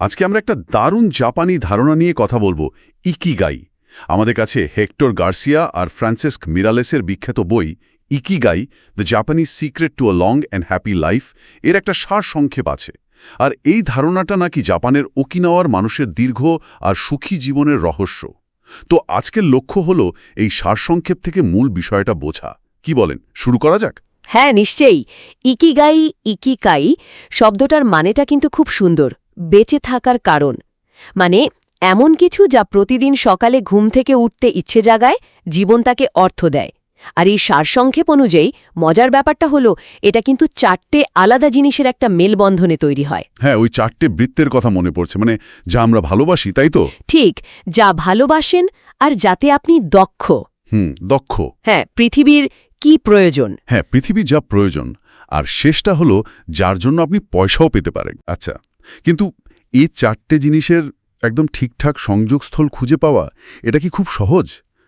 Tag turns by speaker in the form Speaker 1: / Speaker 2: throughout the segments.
Speaker 1: আজকে আমরা একটা দারুণ জাপানি ধারণা নিয়ে কথা বলব, ইকিগাই। আমাদের কাছে হেক্টর গার্সিয়া আর ফ্রান্সিস্ক মিরালেসের বিখ্যাত বই, Ikigai the Japanese secret to a long and happy life এর একটা সার সংক্ষেপ আছে। আর এই ধারণাটা নাকি জাপানের ওকিনাওয়ার মানুষের দীর্ঘ আর সুখী জীবনের রহস্য। তো আজকের লক্ষ্য হল এই সারসংক্ষেপ থেকে মূল বিষয়টা বোঝা। কি বলেন, শুরু করা যাক?
Speaker 2: হ্যাঁ নিশ্চয়ই। ইকিগাই, ইকিকাই শব্দটার মানেটা কিন্তু খুব সুন্দর। বেঁচে থাকার কারণ। মানে এমন কিছু যা প্রতিদিন সকালে ঘুম থেকে উঠতে ইচ্ছে জাগায় জীবন তাকে অর্থ দেয়। আর এই সারসংক্ষেপ অনুযায়ী মজার ব্যাপারটা হলো এটা কিন্তু চারটে আলাদা জিনিসের একটা মেলবন্ধনে তৈরি হয়।
Speaker 1: হ্যাঁ ওই চারটে বৃত্তের কথা মনে পড়ছে। মানে যা আমরা ভালোবাসি তাই তো?
Speaker 2: ঠিক যা ভালোবাসেন আর যাতে আপনি দক্ষ।
Speaker 1: হুম দক্ষ।
Speaker 2: হ্যাঁ পৃথিবীর কি প্রয়োজন?
Speaker 1: হ্যাঁ পৃথিবী যা প্রয়োজন। আর শেষটা হলো যার জন্য আপনি পয়সাও পেতে পারেন। আচ্ছা কিন্তু এই চারটে জিনিসের একদম ঠিকঠাক সংযোগস্থল খুঁজে পাওয়া এটা কি খুব সহজ?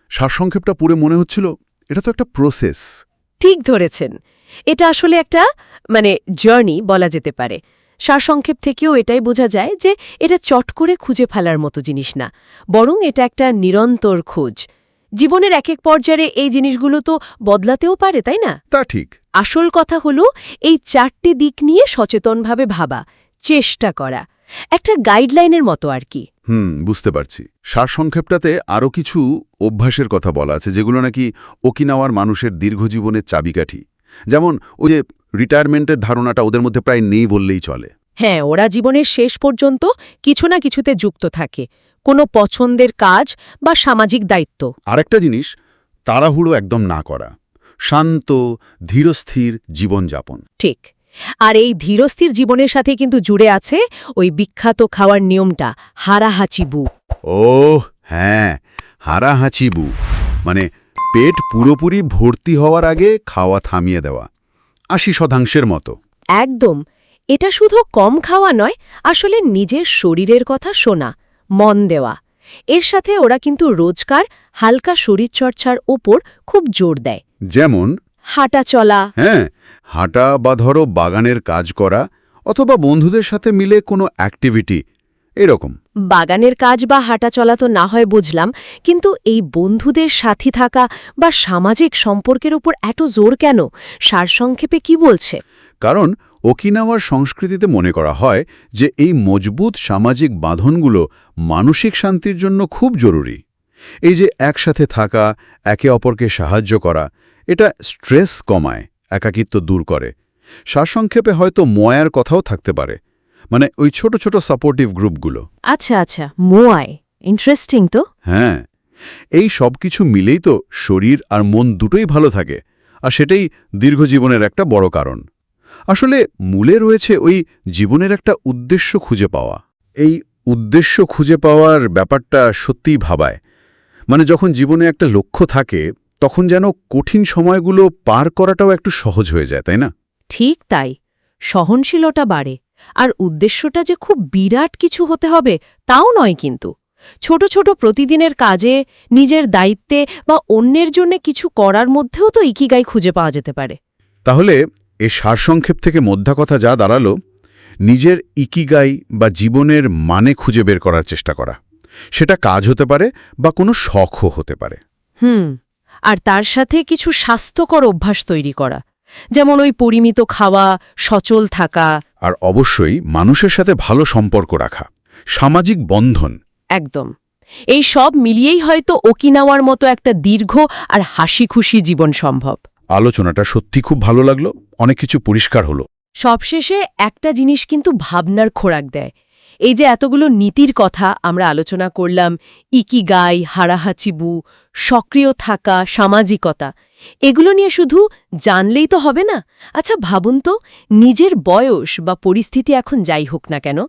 Speaker 1: সারসংক্ষেপটা পড়ে মনে হচ্ছিল এটা তো একটা প্রসেস
Speaker 2: ঠিক ধরেছেন। এটা আসলে একটা মানে জার্নি বলা যেতে পারে। সারসংক্ষেপ থেকেও এটাই বোঝা যায় যে এটা চট করে খুঁজে ফেলার মতো জিনিস না বরং এটা একটা নিরন্তর খোঁজ। জীবনের এক এক পর্যায়ে এই জিনিসগুলো তো বদলাতেও পারে তাই না?
Speaker 1: তা ঠিক।
Speaker 2: আসল কথা হলো এই চারটি দিক নিয়ে সচেতনভাবে ভাবা। চেষ্টা করা। একটা গাইডলাইনের মতো আর কি।
Speaker 1: হুম বুঝতে পারছি। সারসংক্ষেপটাতে আরও কিছু অভ্যাসের কথা বলা আছে যেগুলো নাকি ওকিনাওয়ার মানুষের দীর্ঘজীবনের চাবিকাঠি। যেমন ওই যে রিটায়ারমেন্টের ধারণাটা ওদের মধ্যে প্রায় নেই বললেই চলে।
Speaker 2: হ্যাঁ ওরা জীবনের শেষ পর্যন্ত কিছু না কিছুতে যুক্ত থাকে। কোনো পছন্দের কাজ বা সামাজিক দায়িত্ব।
Speaker 1: আরেকটা জিনিস তাড়াহুড়ো একদম না করা। শান্ত ধীরস্থির জীবনযাপন।
Speaker 2: ঠিক। আর এই ধীরস্থির জীবনের সাথে কিন্তু জুড়ে আছে ওই বিখ্যাত খাওয়ার নিয়মটা হারাহাচিবু
Speaker 1: ও হ্যাঁ হারাহাচিবু মানে পেট পুরোপুরি ভর্তি হওয়ার আগে খাওয়া থামিয়ে দেওয়া। আশি শতাংশের মতো।
Speaker 2: একদম। এটা শুধু কম খাওয়া নয় আসলে নিজের শরীরের কথা শোনা মন দেওয়া। এর সাথে ওরা কিন্তু রোজকার হালকা শরীরচর্চার ওপর খুব জোর দেয়।
Speaker 1: যেমন
Speaker 2: হাঁটা চলা।
Speaker 1: হ্যাঁ হাঁটা বা ধরো বাগানের কাজ করা অথবা বন্ধুদের সাথে মিলে কোনো অ্যাক্টিভিটি এরকম।
Speaker 2: বাগানের কাজ বা হাঁটা চলা তো না হয় বুঝলাম কিন্তু এই বন্ধুদের সাথী থাকা বা সামাজিক সম্পর্কের উপর এত জোর কেন? সারসংক্ষেপে কি বলছে?
Speaker 1: কারণ ওকিনাওয়ার সংস্কৃতিতে মনে করা হয় যে এই মজবুত সামাজিক বাঁধনগুলো মানসিক শান্তির জন্য খুব জরুরি। এই যে একসাথে থাকা একে অপরকে সাহায্য করা এটা স্ট্রেস কমায় একাকিত্ব দূর করে। সারসংক্ষেপে হয়তো ময়ার কথাও থাকতে পারে। মানে ওই ছোট ছোট সাপোর্টিভ গ্রুপগুলো।
Speaker 2: আচ্ছা আচ্ছা মোয়াই ইন্টারেস্টিং তো।
Speaker 1: হ্যাঁ এই সব কিছু মিলেই তো শরীর আর মন দুটোই ভালো থাকে আর সেটাই দীর্ঘজীবনের একটা বড় কারণ। আসলে মূলে রয়েছে ওই জীবনের একটা উদ্দেশ্য খুঁজে পাওয়া। এই উদ্দেশ্য খুঁজে পাওয়ার ব্যাপারটা সত্যিই ভাবায়। মানে যখন জীবনে একটা লক্ষ্য থাকে তখন যেন কঠিন সময়গুলো পার করাটাও একটু সহজ হয়ে যায় তাই না?
Speaker 2: ঠিক তাই। সহনশীলতা বাড়ে আর উদ্দেশ্যটা যে খুব বিরাট কিছু হতে হবে তাও নয় কিন্তু। ছোট ছোট প্রতিদিনের কাজে নিজের দায়িত্বে বা অন্যের জন্য কিছু করার মধ্যেও তো ইকিগাই খুঁজে পাওয়া যেতে পারে।
Speaker 1: তাহলে এ সারসংক্ষেপ থেকে মধ্যা কথা যা দাঁড়াল নিজের ইকিগাই বা জীবনের মানে খুঁজে বের করার চেষ্টা করা। সেটা কাজ হতে পারে বা কোনো শখও হতে পারে।
Speaker 2: হুম আর তার সাথে কিছু স্বাস্থ্যকর অভ্যাস তৈরি করা যেমন ওই পরিমিত খাওয়া সচল থাকা।
Speaker 1: আর অবশ্যই মানুষের সাথে ভালো সম্পর্ক রাখা সামাজিক বন্ধন।
Speaker 2: একদম। এই সব মিলিয়েই হয়তো ওকিনাওয়ার মতো একটা দীর্ঘ আর হাসি খুশি জীবন সম্ভব।
Speaker 1: আলোচনাটা সত্যি খুব ভালো লাগল অনেক কিছু পরিষ্কার হলো।
Speaker 2: সবশেষে একটা জিনিস কিন্তু ভাবনার খোরাক দেয় এই যে এতগুলো নীতির কথা আমরা আলোচনা করলাম, ইকিগাই হারাহাচিবু সক্রিয় থাকা, সামাজিকতা, এগুলো নিয়ে শুধু জানলেই তো হবে না? আচ্ছা ভাবুন তো, নিজের বয়স বা পরিস্থিতি এখন যাই হোক না কেন,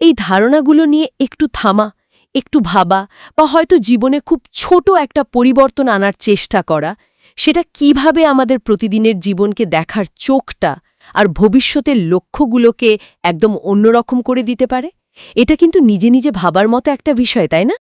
Speaker 2: এই ধারণাগুলো নিয়ে একটু থামা, একটু ভাবা, বা হয়তো জীবনে খুব ছোট একটা পরিবর্তন আনার চেষ্টা করা, সেটা কীভাবে আমাদের প্রতিদিনের জীবনকে দেখার চোখটা আর ভবিষ্যতের লক্ষ্যগুলোকে একদম অন্যরকম করে দিতে পারে? এটা কিন্তু নিজে নিজে ভাবার মতো একটা বিষয় তাই না?